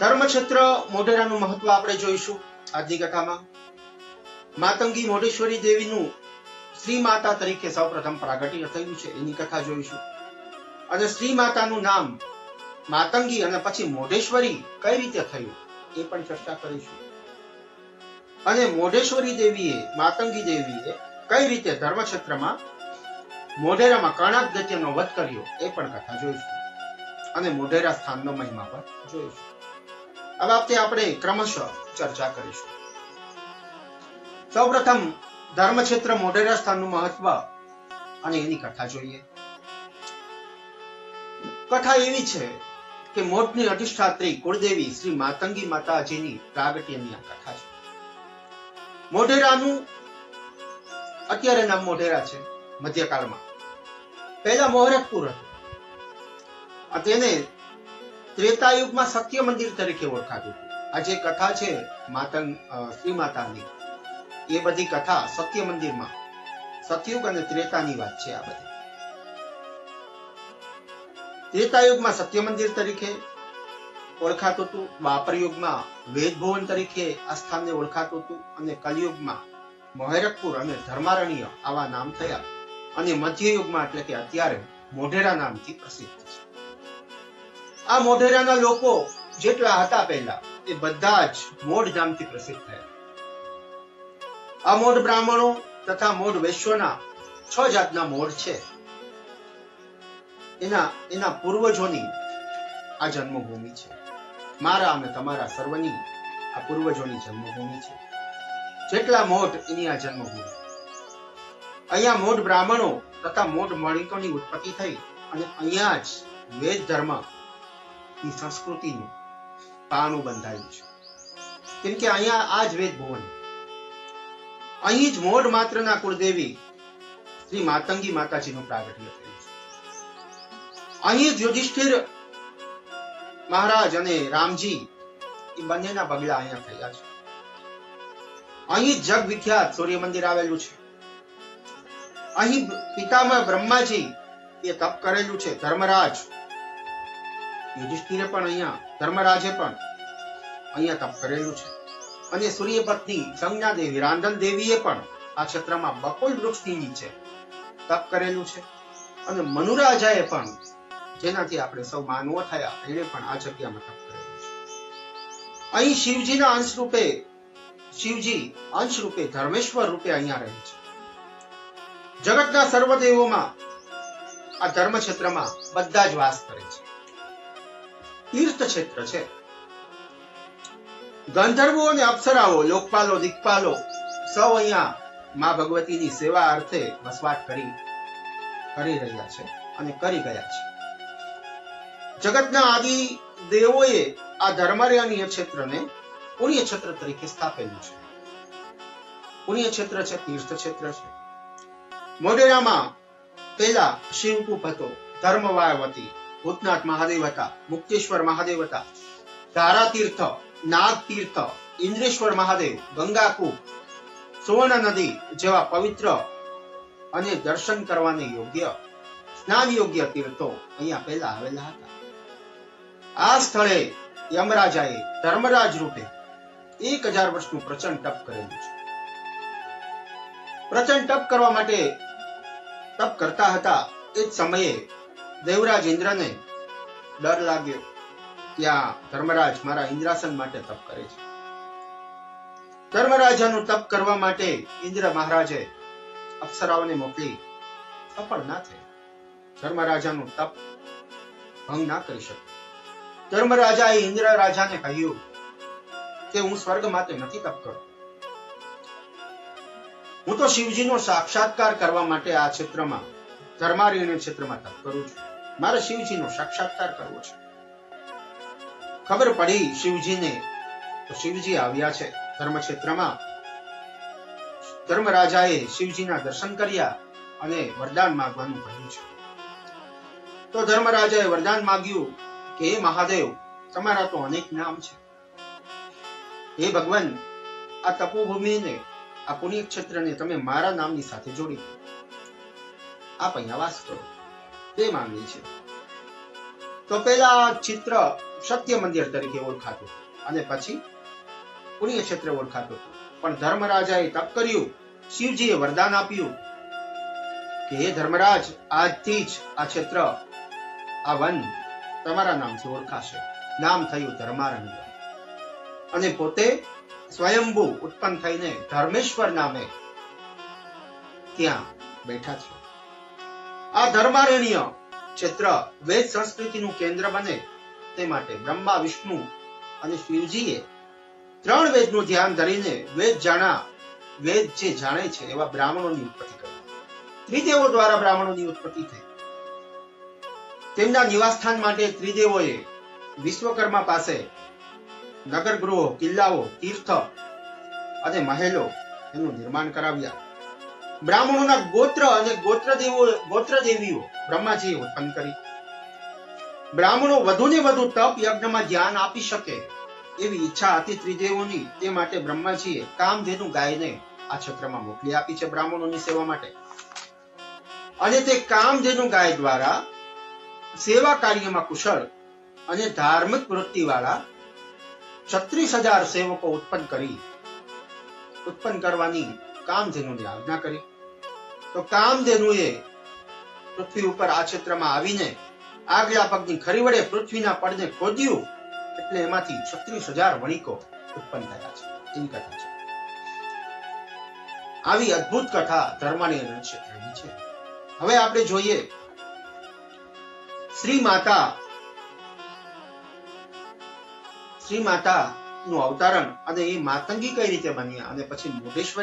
ધર્મક્ષેત્ર મોઢેરાનું મહત્વ આપણે જોઈશું આજની કથામાં. માતંગી મોઢેશ્વરી દેવીનું શ્રી માતા તરીકે સૌપ્રથમ પ્રાગટ્ય થયું છે, એની કથા જોઈશું. અને શ્રી માતાનું નામ માતંગી અને પછી મોઢેશ્વરી કઈ રીતે થયું, એ પણ ચર્ચા કરીશું. અને મોઢેશ્વરી દેવીએ, માતંગી દેવીએ કઈ રીતે ધર્મક્ષેત્રમાં મોઢેરામાં કર્ણાક દૈત્યનો વધ કર્યો, એ પણ કથા જોઈશું. અને મોઢેરા સ્થાનનો મહિમા પણ જોઈશું. આ બાબતે આપણે ક્રમશઃ ચર્ચા કરીશું. સૌપ્રથમ ધર્મક્ષેત્ર મોઢેરા સ્થાનનું મહત્વ અને એની કથા જોઈએ. કથા એવી છે કે મોટની અધિષ્ઠાત્રી કુળદેવી શ્રી માતંગી માતાજીની પ્રાગટ્યની આ કથા છે. મોઢેરાનું અત્યારે નામ મોઢેરા છે, મધ્યકાળમાં. પહેલા મોહરતપુર હતું. તેને ત્રેતાયુગમાં સત્ય મંદિર તરીકે ઓળખાતું આ જે કથા છે માતંગ શ્રી માતાની, એ બધી કથા સત્ય મંદિરમાં. સતયુગ અને ત્રેતાની વાત છે આ બધી. ત્રેતાયુગમાં સત્ય મંદિર તરીકે ઓળખાતું હતું દ્વાપર યુગમાં વેદ ભુવન તરીકે આ સ્થાનને ઓળખાતું હતું, અને કલયુગમાં મોહેરકપુર અને ધર્મારણ્ય આવા નામ થયા, અને મધ્યયુગમાં એટલે કે અત્યારે મોઢેરા નામથી પ્રસિદ્ધ છે. આ મોઢેરાના લોકો જેટલા હતા પહેલા, એ બધા જ મોઢ નામથી પ્રસિદ્ધ થયા. આ મોઢ બ્રાહ્મણો તથા મોઢ વૈશ્યોના છ જાતના મોઢ છે. એના એના પૂર્વજોની આ જન્મભૂમિ છે. મારા અને તમારા સર્વની આ પૂર્વજોની જન્મભૂમિ છે. જેટલા મોઢ એની આ જન્મભૂમિ. અહીંયા મોઢ બ્રાહ્મણો તથા મોઢ મણિકોની ઉત્પત્તિ થઈ અને અહીંયા જ વેદ ધર્મ ની સંસ્કૃતિનું પાનું બંધાયું છે. કેમ કે અહીંયા આ જ વેદ ભુવન અહીં જ મોઢ માત્રના કુળદેવી શ્રી માતંગી માતાજીનું પ્રાગટ્ય થયું છે. અહીં યુધિષ્ઠિર મહારાજ અને રામજી એ બંનેના પગલા અહીંયા થયા છે. અહીં જગ વિખ્યાત સૂર્ય મંદિર આવેલું છે. અહીં પિતામહ બ્રહ્માજી એ તપ કરેલું છે ધર્મરાજ યુધિષ્ઠિરે પણ અહીંયા, ધર્મરાજે પણ અહીંયા તપ કરેલું છે. અને સૂર્યપત્ની સંજ્ઞા દેવી રાંધન દેવીએ પણ આ ક્ષેત્રમાં બકોલ વૃક્ષની નીચે તપ કરેલું છે. અને મનુરાજાએ પણ, જેનાથી આપણે સૌ માનવો થયા એણે પણ આ જગ્યામાં તપ કરેલું છે. અહીં શિવજીના અંશ રૂપે, શિવજી અંશ રૂપે, ધર્મેશ્વર રૂપે અહીંયા રહે છે. જગતના સર્વદેવોમાં આ ધર્મ ક્ષેત્રમાં બધા જ વાસ કરે છે. તીર્થ ક્ષેત્ર છે. ગંધર્વો અને અપ્સરાઓ, લોકપાલો દિક્પાલો સૌ અહીંયા મા ભગવતીની સેવા અર્થે વસવાટ કરી કરી રહ્યા છે અને કરી ગયા છે. જગતના આદિ દેવોએ આ ધર્માર્યાનીય ક્ષેત્રને પુણ્ય ક્ષેત્ર તરીકે સ્થાપેલું છે. પુણ્ય ક્ષેત્ર છે તીર્થ ક્ષેત્ર છે. મોઢેરામાં પેલા શિવકૂપ હતો ધર્મવાયવતી ભૂતનાથ મહાદેવ હતા મુક્તેશ્વર મહાદેવ હતા ધારા તીર્થ નાગ તીર્થ ઇન્દ્રેશ્વર મહાદેવ ગંગાકૂપ સુવર્ણ નદી જેવા પવિત્ર અને દર્શન કરવાને યોગ્ય, સ્નાન યોગ્ય તીર્થો અહીંયા પહેલા આવેલા હતા. આ સ્થળે યમરાજાએ ધર્મરાજ રૂપે એક હજાર વર્ષનું પ્રચંડ તપ કરેલું છે. પ્રચંડ તપ કરવા માટે તપ કરતા હતા એ જ સમયે દેવરાજ ઇન્દ્રને ડર લાગ્યો ત્યાં ધર્મરાજ મારા ઇન્દ્રાસન માટે તપ કરે છે. ધર્મરાજાનું તપ કરવા માટે ઇન્દ્ર મહારાજે અપ્સરાઓને મોકલી સફળ ના થઈ ધર્મરાજાનું તપ ભંગ ના કરી શકે ધર્મરાજાએ ઇન્દ્ર રાજાને કહ્યું કે હું સ્વર્ગ માટે નથી તપ કરતો. હું તો શિવજીનો સાક્ષાત્કાર કરવા માટે આ ક્ષેત્રમાં ધર્મારણ્ય ક્ષેત્રમાં તપ કરું છું. મારે શિવજીનો સાક્ષાત્કાર કરવો છે. ખબર પડી શિવજીને, તો શિવજી આવ્યા છે ધર્મક્ષેત્રમાં. ધર્મરાજાએ શિવજીના દર્શન કર્યા અને વરદાન માગવાનું કહ્યું છે. તો ધર્મરાજાએ વરદાન માગ્યું કે, હે મહાદેવ, તમારા તો અનેક નામ છે. હે ભગવાન, આ તપોભૂમિને, આ પુણ્ય ક્ષેત્રને તમે મારા નામની સાથે જોડી આપ અહીંયા વાસ કરો. તે માંગણી છે. તો પહેલા ચિત્ર સત્ય મંદિર તરીકે ઓળખાતું અને પછી પુણ્ય ક્ષેત્ર ઓળખાતું. પણ ધર્મરાજાએ તપ કર્યું, શિવજીએ વરદાન આપ્યું કે, હે ધર્મરાજ, આજથી જ આ ક્ષેત્ર, આ વન તમારા નામથી ઓળખાશે. નામ થયું ધર્મારણ્ય. અને પોતે સ્વયંભૂ ઉત્પન્ન થઈને ધર્મેશ્વર નામે ત્યાં બેઠા છે. આ ધર્મારણ્ય ક્ષેત્ર વેદ સંસ્કૃતિનું કેન્દ્ર બને તે માટે બ્રહ્મા, વિષ્ણુ અને શિવજીએ ત્રણ વેદનું ધ્યાન ધરીને વેદ જાણા, વેદ જે જાણે છે એવા બ્રાહ્મણોની ઉત્પત્તિ કરી. ત્રિદેવો દ્વારા બ્રાહ્મણોની ઉત્પત્તિ થઈ. તેમના નિવાસસ્થાન માટે ત્રિદેવોએ વિશ્વકર્મા પાસે નગર ગૃહો કિલ્લાઓ, તીર્થ અને મહેલો એનું નિર્માણ કરાવ્યા. બ્રાહ્મણોના ગોત્ર અને ગોત્રદેવો, ગોત્રદેવીઓ બ્રહ્માજીએ ઉત્પન્ન કરી બ્રાહ્મણો વધુને વધુ તપ યજ્ઞમાં ધ્યાન આપી શકે એવી ઈચ્છા હતી ત્રિદેવોની. તે માટે બ્રહ્માજીએ કામધેનુ ગાયને આ ક્ષેત્રમાં મોકલી આપી છે બ્રાહ્મણોની સેવા માટે. અને તે કામધેનુ ગાય દ્વારા સેવા કાર્યમાં કુશળ અને ધાર્મિક વૃત્તિવાળા છત્રીસ હજાર સેવકો ઉત્પન્ન કરી, ઉત્પન્ન કરવાની કામધેનુની આજ્ઞા કરી. તો કામધેનુએ પૃથ્વી ઉપર આ ક્ષેત્રમાં આવીને આગલા પગની ખરી વડે પૃથ્વીના પડને ખોદ્યું, એટલે એમાંથી છત્રીસ હજાર વણિકો ઉત્પન્ન થયા છે. એની કથા છે. આવી અદ્ભુત કથા ધર્મની ક્ષેત્રની છે. હવે આપણે જોઈએ શ્રી માતા શ્રી માતા નું અવતરણ અને એ માતંગી કઈ રીતે બન્યા અને પછી મુઢેશ્વર